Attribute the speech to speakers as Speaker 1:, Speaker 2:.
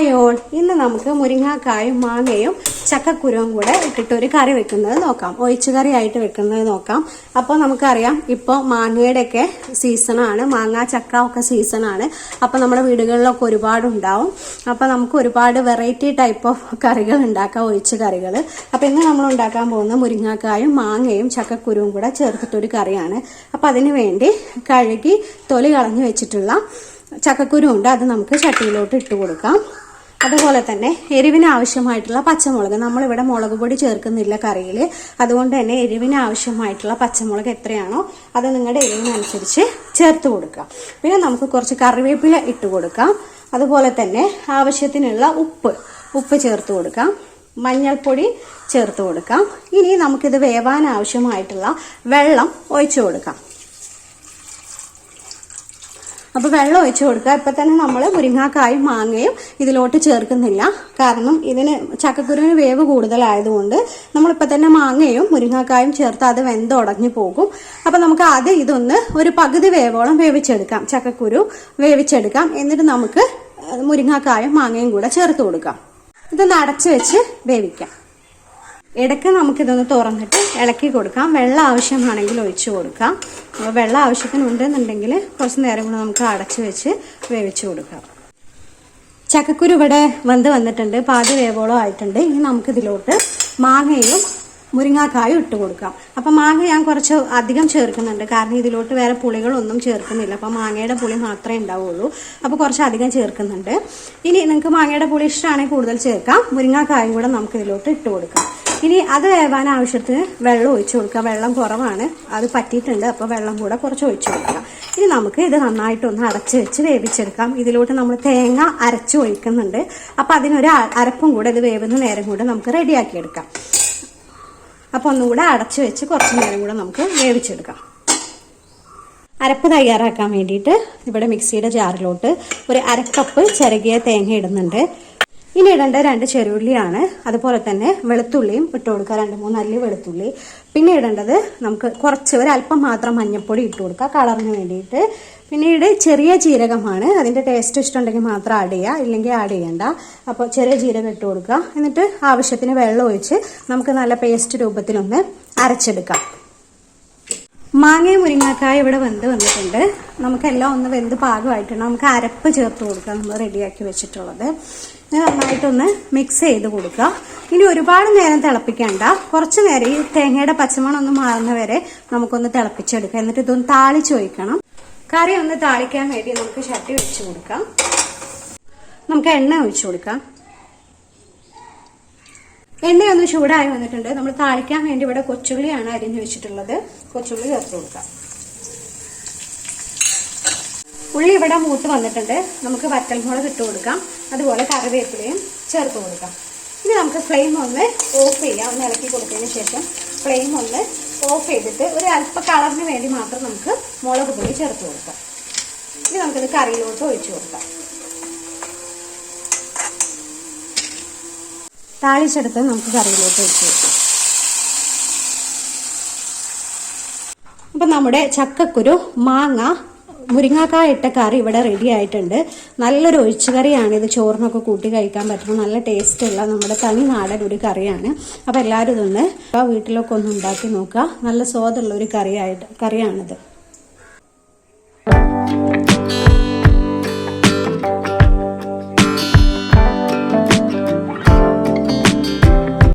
Speaker 1: Hi all ഇന്ന് നമുക്ക് മുരിങ്ങാക്കായും മാങ്ങയും ചക്കക്കുരുവും കൂടെ ഇട്ടിട്ട് ഒരു കറി വെക്കുന്നത് നോക്കാം. ഒഴിച്ചു കറി ആയിട്ട് വെക്കുന്നത് നോക്കാം. അപ്പോൾ നമുക്കറിയാം ഇപ്പോൾ മാങ്ങയുടെയൊക്കെ സീസണാണ്. മാങ്ങ ചക്ക ഒക്കെ സീസണാണ്. അപ്പോൾ നമ്മുടെ വീടുകളിലൊക്കെ ഒരുപാട് ഉണ്ടാവും അപ്പോൾ നമുക്ക് ഒരുപാട് വെറൈറ്റി ടൈപ്പ് ഓഫ് കറികൾ ഉണ്ടാക്കാം ഒഴിച്ച് കറികൾ അപ്പോൾ ഇന്ന് നമ്മൾ ഉണ്ടാക്കാൻ പോകുന്ന മുരിങ്ങാക്കായും മാങ്ങയും ചക്കക്കുരുവും കൂടെ ചേർത്തിട്ടൊരു കറിയാണ്. അപ്പോൾ അതിന് വേണ്ടി കഴുകി തൊലി കളഞ്ഞു വെച്ചിട്ടുള്ള ചക്കക്കുരു ഉണ്ട് അത് നമുക്ക് ചട്ടിയിലോട്ട് ഇട്ട് കൊടുക്കാം. അതുപോലെ തന്നെ എരിവിന് ആവശ്യമായിട്ടുള്ള പച്ചമുളക്. നമ്മളിവിടെ മുളക് പൊടി ചേർക്കുന്നില്ല കറിയിൽ അതുകൊണ്ട് തന്നെ എരിവിന് ആവശ്യമായിട്ടുള്ള പച്ചമുളക് എത്രയാണോ അത് നിങ്ങളുടെ എരിവിനനുസരിച്ച് ചേർത്ത് കൊടുക്കാം പിന്നെ നമുക്ക് കുറച്ച് കറിവേപ്പില ഇട്ട് കൊടുക്കാം. അതുപോലെ തന്നെ ആവശ്യത്തിനുള്ള ഉപ്പ് ഉപ്പ് ചേർത്ത് കൊടുക്കാം. മഞ്ഞൾപ്പൊടി ചേർത്ത് കൊടുക്കാം. ഇനി നമുക്കിത് വേവാൻ ആവശ്യമായിട്ടുള്ള വെള്ളം ഒഴിച്ചു കൊടുക്കാം. അപ്പോൾ വെള്ളം ഒഴിച്ചു കൊടുക്കുക. ഇപ്പം തന്നെ നമ്മൾ മുരിങ്ങാക്കായും മാങ്ങയും ഇതിലോട്ട് ചേർക്കുന്നില്ല. കാരണം ഇതിന് ചക്കക്കുരുവിന് വേവ് കൂടുതലായതുകൊണ്ട് നമ്മളിപ്പോൾ തന്നെ മാങ്ങയും മുരിങ്ങാക്കായും ചേർത്ത് അത് വെന്തുടഞ്ഞു പോകും. അപ്പോൾ നമുക്ക് ആദ്യം ഇതൊന്ന് ഒരു പകുതി വേവോളം വേവിച്ചെടുക്കാം. ചക്കക്കുരു വേവിച്ചെടുക്കാം. എന്നിട്ട് നമുക്ക് മുരിങ്ങാക്കായും മാങ്ങയും കൂടെ ചേർത്ത് കൊടുക്കാം. ഇതൊന്ന് അടച്ചു വെച്ച് വേവിക്കാം. ഇടയ്ക്ക് നമുക്കിതൊന്ന് തുറന്നിട്ട് ഇളക്കി കൊടുക്കാം. വെള്ളം ആവശ്യമാണെങ്കിൽ ഒഴിച്ചു കൊടുക്കാം. അപ്പോൾ വെള്ളം ആവശ്യത്തിനുണ്ടെന്നുണ്ടെങ്കിൽ കുറച്ച് നേരം കൂടെ നമുക്ക് അടച്ചു വെച്ച് വേവിച്ചു കൊടുക്കാം. ചക്കക്കുരു ഇവിടെ വന്ന് വന്നിട്ടുണ്ട്. പാതി വേവോളം ആയിട്ടുണ്ട്. ഇനി നമുക്കിതിലോട്ട് മാങ്ങയും മുരിങ്ങാക്കായും ഇട്ട് കൊടുക്കാം. അപ്പം മാങ്ങ ഞാൻ കുറച്ച് അധികം ചേർക്കുന്നുണ്ട്. കാരണം ഇതിലോട്ട് വേറെ പുളികളൊന്നും ചേർക്കുന്നില്ല. അപ്പം മാങ്ങയുടെ പുളി മാത്രമേ ഉണ്ടാവുള്ളൂ. അപ്പോൾ കുറച്ച് അധികം ചേർക്കുന്നുണ്ട്. ഇനി നിങ്ങൾക്ക് മാങ്ങയുടെ പുളി ഇഷ്ടമാണെങ്കിൽ കൂടുതൽ ചേർക്കാം. മുരിങ്ങാക്കായും കൂടെ നമുക്ക് ഇതിലോട്ട് ഇട്ട് കൊടുക്കാം. ഇനി അത് വേവാൻ ആവശ്യത്തിന് വെള്ളം ഒഴിച്ചു കൊടുക്കുക. വെള്ളം കുറവാണ്. അത് പറ്റിയിട്ടുണ്ട്. അപ്പോൾ വെള്ളം കൂടെ കുറച്ച് ഒഴിച്ചു കൊടുക്കുക. ഇനി നമുക്ക് ഇത് നന്നായിട്ടൊന്ന് അടച്ച് വെച്ച് വേവിച്ചെടുക്കാം. ഇതിലോട്ട് നമ്മൾ തേങ്ങ അരച്ച് ഒഴിക്കുന്നുണ്ട്. അപ്പോൾ അതിനൊരു അരപ്പും കൂടെ ഇത് വേവുന്ന നേരം കൂടെ നമുക്ക് റെഡിയാക്കിയെടുക്കാം അപ്പോൾ ഒന്നും കൂടെ അടച്ച് വെച്ച് കുറച്ച് നേരം കൂടെ നമുക്ക് വേവിച്ചെടുക്കാം. അരപ്പ് തയ്യാറാക്കാൻ വേണ്ടിയിട്ട് ഇവിടെ മിക്സിയുടെ ജാറിലോട്ട് ഒരു അരക്കപ്പ് ചിരകിയ തേങ്ങ ഇടുന്നുണ്ട്. ഇനി ഇടേണ്ട രണ്ട് ചെറുള്ളിയാണ് അതുപോലെ തന്നെ വെളുത്തുള്ളിയും ഇട്ട് കൊടുക്കുക. രണ്ട് മൂന്ന് അല്ലി വെളുത്തുള്ളി. പിന്നെ ഇടേണ്ടത് നമുക്ക് കുറച്ച് ഒരു അല്പം മാത്രം മഞ്ഞൾപ്പൊടി ഇട്ട് കൊടുക്കുക കളറിന് വേണ്ടിയിട്ട്. പിന്നീട് ചെറിയ ജീരകമാണ്. അതിന്റെ ടേസ്റ്റ് ഇഷ്ടമുണ്ടെങ്കിൽ മാത്രം ആഡ് ചെയ്യുക. ഇല്ലെങ്കിൽ ആഡ് ചെയ്യണ്ട. അപ്പോൾ ചെറിയ ജീരകം ഇട്ട് കൊടുക്കുക. എന്നിട്ട് ആവശ്യത്തിന് വെള്ളം ഒഴിച്ച് നമുക്ക് നല്ല പേസ്റ്റ് രൂപത്തിലൊന്ന് അരച്ചെടുക്കാം. മാങ്ങയും മുരിങ്ങക്കായ ഇവിടെ വെന്ത് വന്നിട്ടുണ്ട്. നമുക്കെല്ലാം ഒന്ന് വെന്ത് പാകമായിട്ടുണ്ട്. നമുക്ക് അരപ്പ് ചേർത്ത് കൊടുക്കാം നമ്മൾ റെഡിയാക്കി വെച്ചിട്ടുള്ളത്. നന്നായിട്ടൊന്ന് മിക്സ് ചെയ്ത് കൊടുക്കുക. ഇനി ഒരുപാട് നേരം തിളപ്പിക്കേണ്ട. കുറച്ച് നേരം ഈ തേങ്ങയുടെ പച്ചമണം ഒന്ന് മാറുന്ന വരെ നമുക്കൊന്ന് തിളപ്പിച്ചെടുക്കാം. എന്നിട്ട് ഇതൊന്ന് താളിച്ച് വയ്ക്കണം കറി ഒന്ന് താളിക്കാൻ വേണ്ടി നമുക്ക് ചട്ടി വെച്ച് കൊടുക്കാം. നമുക്ക് എണ്ണ ഒഴിച്ചു കൊടുക്കാം. എണ്ണയൊന്ന് ചൂടായി വന്നിട്ടുണ്ട്. നമ്മൾ താളിക്കാൻ വേണ്ടി ഇവിടെ കൊച്ചുള്ളിയാണ് അരിഞ്ഞു വെച്ചിട്ടുള്ളത്. കൊച്ചുള്ളി ചേർത്ത് കൊടുക്കാം. ഉള്ളി ഇവിടെ മൂത്ത് വന്നിട്ടുണ്ട്. നമുക്ക് വറ്റൽമുളക് ഇട്ട് കൊടുക്കാം. അതുപോലെ കറിവേപ്പിലയും ചേർത്ത് കൊടുക്കാം. ഇനി നമുക്ക് ഫ്ലെയിം ഒന്ന് ഓഫ് ചെയ്യാം. ഒന്ന് ഇളക്കി കൊടുത്തതിന് ശേഷം ഫ്ലെയിം ഒന്ന് ഓഫ് ചെയ്തിട്ട് ഒരു അല്പ കളറിന് വേണ്ടി മാത്രം നമുക്ക് മുളക് പൊടി ചേർത്ത് കൊടുക്കാം. ഇനി നമുക്കിത് കറിയിലോട്ട് ഒഴിച്ചു കൊടുക്കാം. താളിച്ചെടുത്ത് നമുക്ക് കറിയിലോട്ട് ഒഴിച്ചു കൊടുക്കാം. അപ്പം നമ്മുടെ ചക്കക്കുരു മാങ്ങ മുരിങ്ങാക്കായ ഇട്ട കറി ഇവിടെ റെഡി ആയിട്ടുണ്ട്. നല്ലൊരു ഒഴിച്ചുകറിയാണ് ഇത്. ചോറിനൊക്കെ കൂട്ടി കഴിക്കാൻ പറ്റുന്ന നല്ല ടേസ്റ്റുള്ള നമ്മുടെ തനി നാടൻ ഒരു കറിയാണ്. അപ്പോൾ എല്ലാവരും ഇതൊന്ന് വീട്ടിലൊക്കെ ഒന്ന് ഉണ്ടാക്കി നോക്കുക. നല്ല സ്വാദുള്ള ഒരു കറിയായിട്ട് കറിയാണിത്.